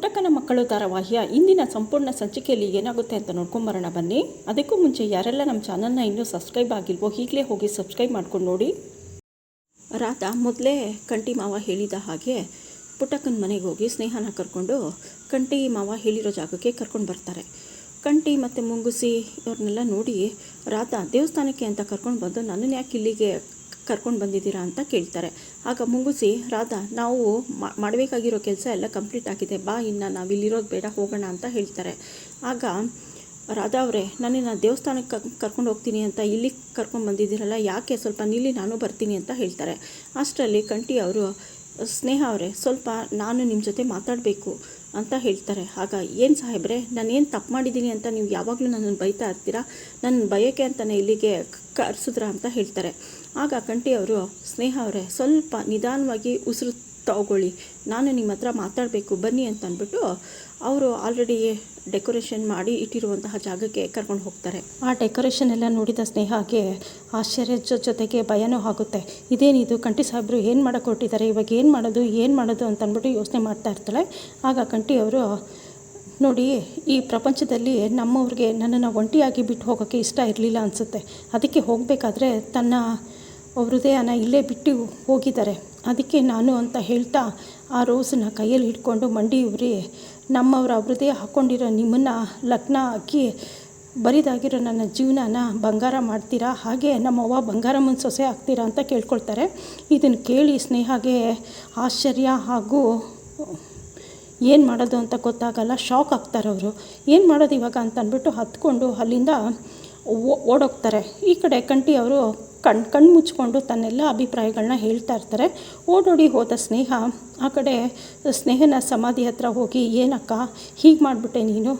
ಪುಟ್ಟಕ್ಕನ ಮಕ್ಕಳು ಧಾರಾವಾಹಿಯ ಇಂದಿನ ಸಂಪೂರ್ಣ ಸಂಚಿಕೆಯಲ್ಲಿ ಏನಾಗುತ್ತೆ ಅಂತ ನೋಡ್ಕೊಂಬರೋಣ ಬನ್ನಿ. ಅದಕ್ಕೂ ಮುಂಚೆ ಯಾರೆಲ್ಲ ನಮ್ಮ ಚಾನಲ್ನ ಇನ್ನೂ ಸಬ್ಸ್ಕ್ರೈಬ್ ಆಗಿಲ್ವೋ ಈಗಲೇ ಹೋಗಿ ಸಬ್ಸ್ಕ್ರೈಬ್ ಮಾಡ್ಕೊಂಡು ನೋಡಿ. ರಾಧಾ ಮೊದಲೇ ಕಂಟಿ ಮಾವ ಹೇಳಿದ ಹಾಗೆ ಪುಟ್ಟಕ್ಕನ ಮನೆಗೆ ಹೋಗಿ ಸ್ನೇಹನ ಕರ್ಕೊಂಡು ಕಂಟಿ ಮಾವ ಹೇಳಿರೋ ಜಾಗಕ್ಕೆ ಕರ್ಕೊಂಡು ಬರ್ತಾರೆ. ಕಂಟಿ ಮತ್ತು ಮುಂಗುಸಿ ಇವ್ರನ್ನೆಲ್ಲ ನೋಡಿ ರಾತ ದೇವಸ್ಥಾನಕ್ಕೆ ಅಂತ ಕರ್ಕೊಂಡು ಬಂದು ನನ್ನನ್ನು ಯಾಕೆ ಇಲ್ಲಿಗೆ ಕರ್ಕೊಂಡು ಬಂದಿದ್ದೀರಾ ಅಂತ ಕೇಳ್ತಾರೆ. ಆಗ ಮುಂಗುಸಿ, ರಾಧಾ, ನಾವು ಮಾಡಬೇಕಾಗಿರೋ ಕೆಲಸ ಎಲ್ಲ ಕಂಪ್ಲೀಟ್ ಆಗಿದೆ. ಬಾ, ಇನ್ನು ನಾವು ಇಲ್ಲಿರೋದು ಬೇಡ, ಹೋಗೋಣ ಅಂತ ಹೇಳ್ತಾರೆ. ಆಗ ರಾಧಾ ಅವರೇ, ನನ್ನನ್ನು ದೇವಸ್ಥಾನಕ್ಕೆ ಕರ್ಕೊಂಡು ಹೋಗ್ತೀನಿ ಅಂತ ಇಲ್ಲಿ ಕರ್ಕೊಂಡು ಬಂದಿದ್ದೀರಲ್ಲ, ಯಾಕೆ ಸ್ವಲ್ಪ ನಿಲ್ಲಿ ನಾನು ಬರ್ತೀನಿ ಅಂತ ಹೇಳ್ತಾರೆ. ಅಷ್ಟರಲ್ಲಿ ಕಂಟಿ ಅವರು, ಸ್ನೇಹ ಅವರೇ, ಸ್ವಲ್ಪ ನಾನು ನಿಮ್ಮ ಜೊತೆ ಮಾತಾಡಬೇಕು. ಅಂತ ಹೇಳ್ತಾರೆ. ಆಗ ಏನು ಸಾಹೇಬ್ರೆ, ನಾನೇನು ತಪ್ಪು ಮಾಡಿದ್ದೀನಿ ಅಂತ ನೀವು ಯಾವಾಗಲೂ ನನ್ನನ್ನು ಬೈತಾ ಇರ್ತೀರಾ? ನನ್ನ ಬಯಕೆ ಅಂತಲೇ ಇಲ್ಲಿಗೆ ಕರೆಸಿದ್ರ ಅಂತ ಹೇಳ್ತಾರೆ. ಆಗ ಕಂಠಿ ಅವರು, ಸ್ನೇಹ ಅವರೇ, ಸ್ವಲ್ಪ ನಿಧಾನವಾಗಿ ಉಸಿರು ತಗೊಳ್ಳಿ. ನಾನು ನಿಮ್ಮ ಹತ್ರ ಮಾತಾಡಬೇಕು, ಬನ್ನಿ ಅಂತ ಅಂದ್ಬಿಟ್ಟು ಅವರು ಆಲ್ರೆಡಿ ಡೆಕೋರೇಷನ್ ಮಾಡಿ ಇಟ್ಟಿರುವಂತಹ ಜಾಗಕ್ಕೆ ಕರ್ಕೊಂಡು ಹೋಗ್ತಾರೆ. ಆ ಡೆಕೋರೇಷನ್ ಎಲ್ಲ ನೋಡಿದ ಸ್ನೇಹಕ್ಕೆ ಆಶ್ಚರ್ಯದ ಜೊತೆಗೆ ಭಯನೂ ಆಗುತ್ತೆ. ಇದೇನಿದು ಕಂಠಿ ಸಾಹೇಬರು ಏನು ಮಾಡೋಕೆ ಕೊಟ್ಟಿದ್ದಾರೆ ಇವಾಗ ಏನು ಮಾಡೋದು? ಏನು ಮಾಡೋದು ಅಂತ ಅಂದ್ಬಿಟ್ಟು ಯೋಚನೆ ಮಾಡ್ತಾ ಇರ್ತಾಳೆ. ಆಗ ಕಂಠಿ ಅವರು, ನೋಡಿ, ಈ ಪ್ರಪಂಚದಲ್ಲಿ ನಮ್ಮವ್ರಿಗೆ ನನ್ನನ್ನು ಒಂಟಿಯಾಗಿ ಬಿಟ್ಟು ಹೋಗೋಕ್ಕೆ ಇಷ್ಟ ಇರಲಿಲ್ಲ ಅನಿಸುತ್ತೆ. ಅದಕ್ಕೆ ಹೋಗಬೇಕಾದ್ರೆ ತನ್ನ ಹೃದಯನ ಇಲ್ಲೇ ಬಿಟ್ಟು ಹೋಗಿದ್ದಾರೆ. ಅದಕ್ಕೆ ನಾನು ಅಂತ ಹೇಳ್ತಾ ಆ ರೋಸನ್ನ ಕೈಯಲ್ಲಿ ಹಿಡ್ಕೊಂಡು ಮಂಡಿ ಉರಿ, ನಮ್ಮವರ ಹೃದಯ ಹಾಕ್ಕೊಂಡಿರೋ ನಿಮ್ಮನ್ನು ಲಗ್ನ ಹಾಕಿ ಬರಿದಾಗಿರೋ ನನ್ನ ಜೀವನನ ಬಂಗಾರ ಮಾಡ್ತೀರಾ? ಹಾಗೆ ನಮ್ಮವ್ವ ಬಂಗಾರಮ್ಮನ ಸೊಸೆ ಆಗ್ತೀರಾ ಅಂತ ಕೇಳ್ಕೊಳ್ತಾರೆ. ಇದನ್ನು ಕೇಳಿ ಸ್ನೇಹಗೆ ಆಶ್ಚರ್ಯ ಹಾಗೂ ಏನು ಮಾಡೋದು ಅಂತ ಗೊತ್ತಾಗಲ್ಲ, ಶಾಕ್ ಆಗ್ತಾರೆ ಅವರು. ಏನು ಮಾಡೋದು ಇವಾಗ ಅಂತ ಅಂದ್ಬಿಟ್ಟು ಹತ್ಕೊಂಡು ಅಲ್ಲಿಂದ ಓಡೋಗ್ತಾರೆ. ಈ ಕಡೆ ಕಂಟಿ ಅವರು ಕಣ್ ಕಣ್ಣು ಮುಚ್ಕೊಂಡು ತನ್ನೆಲ್ಲ ಅಭಿಪ್ರಾಯಗಳನ್ನ ಹೇಳ್ತಾ ಇರ್ತಾರೆ. ಓಡೋಡಿ ಹೋದ ಸ್ನೇಹ, ಆ ಕಡೆ ಸ್ನೇಹನ ಸಮಾಧಿ ಹತ್ರ ಹೋಗಿ, ಏನಕ್ಕ, ಹೀಗೆ ಮಾಡಿಬಿಟ್ಟೆ ನೀನು?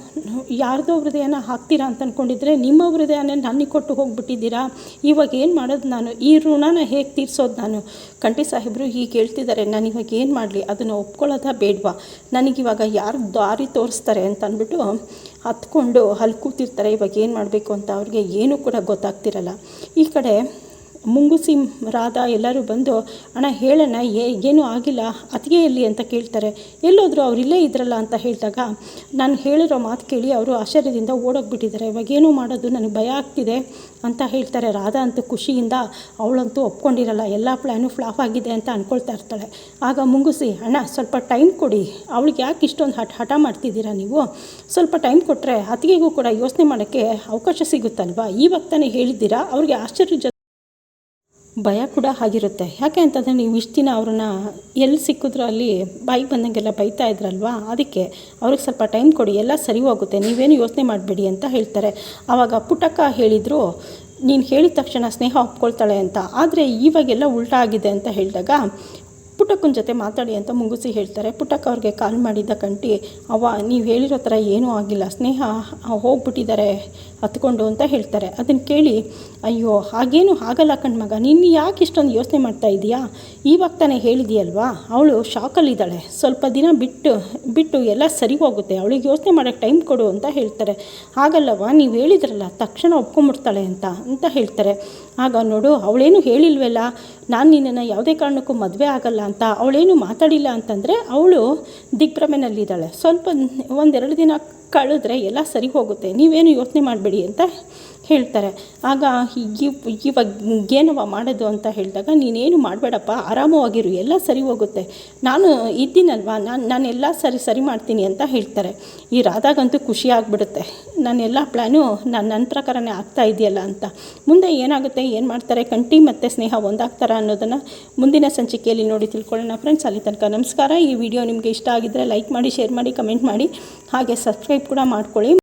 ಯಾರ್ದೋ ಹೃದಯನ ಹಾಕ್ತೀರಾ ಅಂತ ಅಂದ್ಕೊಂಡಿದ್ರೆ ನಿಮ್ಮ ಹೃದಯನೇ ನನಗೆ ಕೊಟ್ಟು ಹೋಗ್ಬಿಟ್ಟಿದ್ದೀರಾ? ಇವಾಗ ಏನು ಮಾಡೋದು ನಾನು? ಈ ಋಣನ ಹೇಗೆ ತೀರಿಸೋದು ನಾನು? ಕಂಠಿ ಸಾಹೇಬರು ಹೀಗೆ ಹೇಳ್ತಿದ್ದಾರೆ, ನಾನು ಇವಾಗ ಏನು ಮಾಡಲಿ? ಅದನ್ನು ಒಪ್ಕೊಳ್ಳೋದಾ ಬೇಡವಾ? ನನಗಿವಾಗ ಯಾರು ದಾರಿ ತೋರಿಸ್ತಾರೆ? ಅಂತ ಅಂದ್ಬಿಟ್ಟು ಹತ್ಕೊಂಡು ಅಲ್ಲಿ ಕೂತಿರ್ತಾರೆ. ಇವಾಗ ಏನು ಮಾಡಬೇಕು ಅಂತ ಅವ್ರಿಗೆ ಏನೂ ಕೂಡ ಗೊತ್ತಾಗ್ತಿರಲ್ಲ. ಈ ಕಡೆ ಮುಂಗುಸಿ ರಾಧಾ ಎಲ್ಲರೂ ಬಂದು, ಅಣ್ಣ ಹೇಳೋಣ ಏ, ಏನೂ ಆಗಿಲ್ಲ ಅತಿಗೆ ಎಲ್ಲಿ? ಅಂತ ಕೇಳ್ತಾರೆ. ಎಲ್ಲೋದ್ರು ಅವ್ರು ಇಲ್ಲೇ ಇದ್ರಲ್ಲ? ಅಂತ ಹೇಳಿದಾಗ, ನಾನು ಹೇಳಿರೋ ಮಾತು ಕೇಳಿ ಅವರು ಆಶ್ಚರ್ಯದಿಂದ ಓಡೋಗ್ಬಿಟ್ಟಿದ್ದಾರೆ. ಇವಾಗ ಏನೂ ಮಾಡೋದು ನನಗೆ ಭಯ ಆಗ್ತಿದೆ, ಅಂತ ಹೇಳ್ತಾರೆ. ರಾಧಾ ಅಂತೂ ಖುಷಿಯಿಂದ, ಅವಳಂತೂ ಒಪ್ಕೊಂಡಿರಲ್ಲ, ಎಲ್ಲ ಪ್ಲ್ಯಾನು ಫ್ಲಾಪ್ ಆಗಿದೆ ಅಂತ ಅಂದ್ಕೊಳ್ತಾ ಇರ್ತಾಳೆ. ಆಗ ಮುಂಗುಸಿ, ಅಣ್ಣ, ಸ್ವಲ್ಪ ಟೈಮ್ ಕೊಡಿ. ಅವಳಿಗೆ ಯಾಕೆ ಇಷ್ಟೊಂದು ಹಠ ಹಠ ಮಾಡ್ತಿದ್ದೀರಾ ನೀವು? ಸ್ವಲ್ಪ ಟೈಮ್ ಕೊಟ್ಟರೆ ಅತಿಗೆಗೂ ಕೂಡ ಯೋಚನೆ ಮಾಡೋಕ್ಕೆ ಅವಕಾಶ ಸಿಗುತ್ತಲ್ವಾ? ಇವಾಗ ತಾನೇ ಹೇಳಿದ್ದೀರಾ? ಅವ್ರಿಗೆ ಆಶ್ಚರ್ಯ ಭಯ ಕೂಡ ಆಗಿರುತ್ತೆ. ಯಾಕೆ ಅಂತಂದರೆ ನೀವು ಇಷ್ಟು ದಿನ ಅವ್ರನ್ನ ಎಲ್ಲಿ ಸಿಕ್ಕಿದ್ರು ಅಲ್ಲಿ ಬಾಯಿಗೆ ಬಂದಂಗೆಲ್ಲ ಬೈತಾ ಇದ್ರಲ್ವಾ? ಅದಕ್ಕೆ ಅವ್ರಿಗೆ ಸ್ವಲ್ಪ ಟೈಮ್ ಕೊಡಿ, ಎಲ್ಲ ಸರಿ ಹೋಗುತ್ತೆ, ನೀವೇನು ಯೋಚನೆ ಮಾಡಬೇಡಿ ಅಂತ ಹೇಳ್ತಾರೆ. ಆವಾಗ ಪುಟಕ್ಕ ಹೇಳಿದರು, ನೀನು ಹೇಳಿದ ತಕ್ಷಣ ಸ್ನೇಹ ಒಪ್ಕೊಳ್ತಾಳೆ ಅಂತ. ಆದರೆ ಇವಾಗೆಲ್ಲ ಉಲ್ಟಾ ಆಗಿದೆ ಅಂತ ಹೇಳಿದಾಗ ಪುಟ್ಟಕ್ಕನ ಜೊತೆ ಮಾತಾಡಿ ಅಂತ ಮುಂಗುಸಿ ಹೇಳ್ತಾರೆ. ಪುಟಕ್ಕ ಅವ್ರಿಗೆ ಕಾಲ್ ಮಾಡಿದ್ದ ಕಂಟಿ, ಅವ್ವ, ನೀವು ಹೇಳಿರೋ ಥರ ಏನೂ ಆಗಿಲ್ಲ. ಸ್ನೇಹ ಹೋಗ್ಬಿಟ್ಟಿದ್ದಾರೆ ಹತ್ಕೊಂಡು ಅಂತ ಹೇಳ್ತಾರೆ. ಅದನ್ನು ಕೇಳಿ, ಅಯ್ಯೋ, ಹಾಗೇನು ಆಗಲ್ಲ ಕಣ್ಮಗ ನೀನು ಯಾಕೆ ಇಷ್ಟೊಂದು ಯೋಚನೆ ಮಾಡ್ತಾ ಇದೀಯಾ? ಇವಾಗ ತಾನೇ ಹೇಳಿದೆಯಲ್ವಾ? ಅವಳು ಶಾಕಲ್ಲಿದ್ದಾಳೆ. ಸ್ವಲ್ಪ ದಿನ ಬಿಟ್ಟು ಬಿಟ್ಟು ಎಲ್ಲ ಸರಿ ಹೋಗುತ್ತೆ. ಅವಳಿಗೆ ಯೋಚನೆ ಮಾಡೋಕ್ಕೆ ಟೈಮ್ ಕೊಡು ಅಂತ ಹೇಳ್ತಾರೆ. ಹಾಗಲ್ಲವ ನೀವು ಹೇಳಿದ್ರಲ್ಲ, ತಕ್ಷಣ ಒಪ್ಕೊಂಬಿಡ್ತಾಳೆ ಅಂತ ಅಂತ ಹೇಳ್ತಾರೆ. ಆಗ ನೋಡು, ಅವಳೇನು ಹೇಳಿಲ್ವಲ್ಲ? ನಾನು ನಿನ್ನನ್ನು ಯಾವುದೇ ಕಾರಣಕ್ಕೂ ಮದುವೆ ಆಗಲ್ಲ ಅಂತ, ಅವಳೇನು ಮಾತಾಡಿಲ್ಲ ಅಂತಂದರೆ ಅವಳು ದಿಗ್ಭ್ರಮೆನಲ್ಲಿದ್ದಾಳೆ. ಸ್ವಲ್ಪ ಒಂದೆರಡು ದಿನ ಕಳೆದ್ರೆ ಎಲ್ಲ ಸರಿ ಹೋಗುತ್ತೆ. ನೀವೇನು ಯೋಚನೆ ಮಾಡಬೇಡಿ ಅಂತ ಹೇಳ್ತಾರೆ. ಆಗ ಇವ್- ಇವಾಗ ಏನವ ಮಾಡೋದು ಅಂತ ಹೇಳಿದಾಗ, ನೀನೇನು ಮಾಡಬೇಡಪ್ಪ, ಆರಾಮವಾಗಿರು, ಎಲ್ಲ ಸರಿ ಹೋಗುತ್ತೆ. ನಾನು ಇದ್ದೀನಲ್ವಾ, ನಾನು ನಾನೆಲ್ಲ ಸರಿ ಸರಿ ಮಾಡ್ತೀನಿ ಅಂತ ಹೇಳ್ತಾರೆ. ಈ ರಾಧಾಗಂತೂ ಖುಷಿ ಆಗಿಬಿಡುತ್ತೆ. ಎಲ್ಲ ಪ್ಲ್ಯಾನು ನಾನು ನನ್ನ ಪ್ರಕಾರನೇ ಆಗ್ತಾ ಇದೆಯಲ್ಲ ಅಂತ. ಮುಂದೆ ಏನಾಗುತ್ತೆ, ಏನು ಮಾಡ್ತಾರೆ ಕಂಟಿ ಮತ್ತು ಸ್ನೇಹ ಒಂದಾಗ್ತಾರ ಅನ್ನೋದನ್ನು ಮುಂದಿನ ಸಂಚಿಕೆಯಲ್ಲಿ ನೋಡಿ ತಿಳ್ಕೊಳ್ಳೋಣ ಫ್ರೆಂಡ್ಸ್. ಅಲ್ಲಿ ತನಕ ನಮಸ್ಕಾರ. ಈ ವಿಡಿಯೋ ನಿಮಗೆ ಇಷ್ಟ ಆಗಿದ್ದರೆ ಲೈಕ್ ಮಾಡಿ, ಶೇರ್ ಮಾಡಿ, ಕಮೆಂಟ್ ಮಾಡಿ. ಹಾಗೆ ಸಬ್ಸ್ಕ್ರೈಬ್ ಕೂಡ ಮಾಡ್ಕೊಳ್ಳಿ.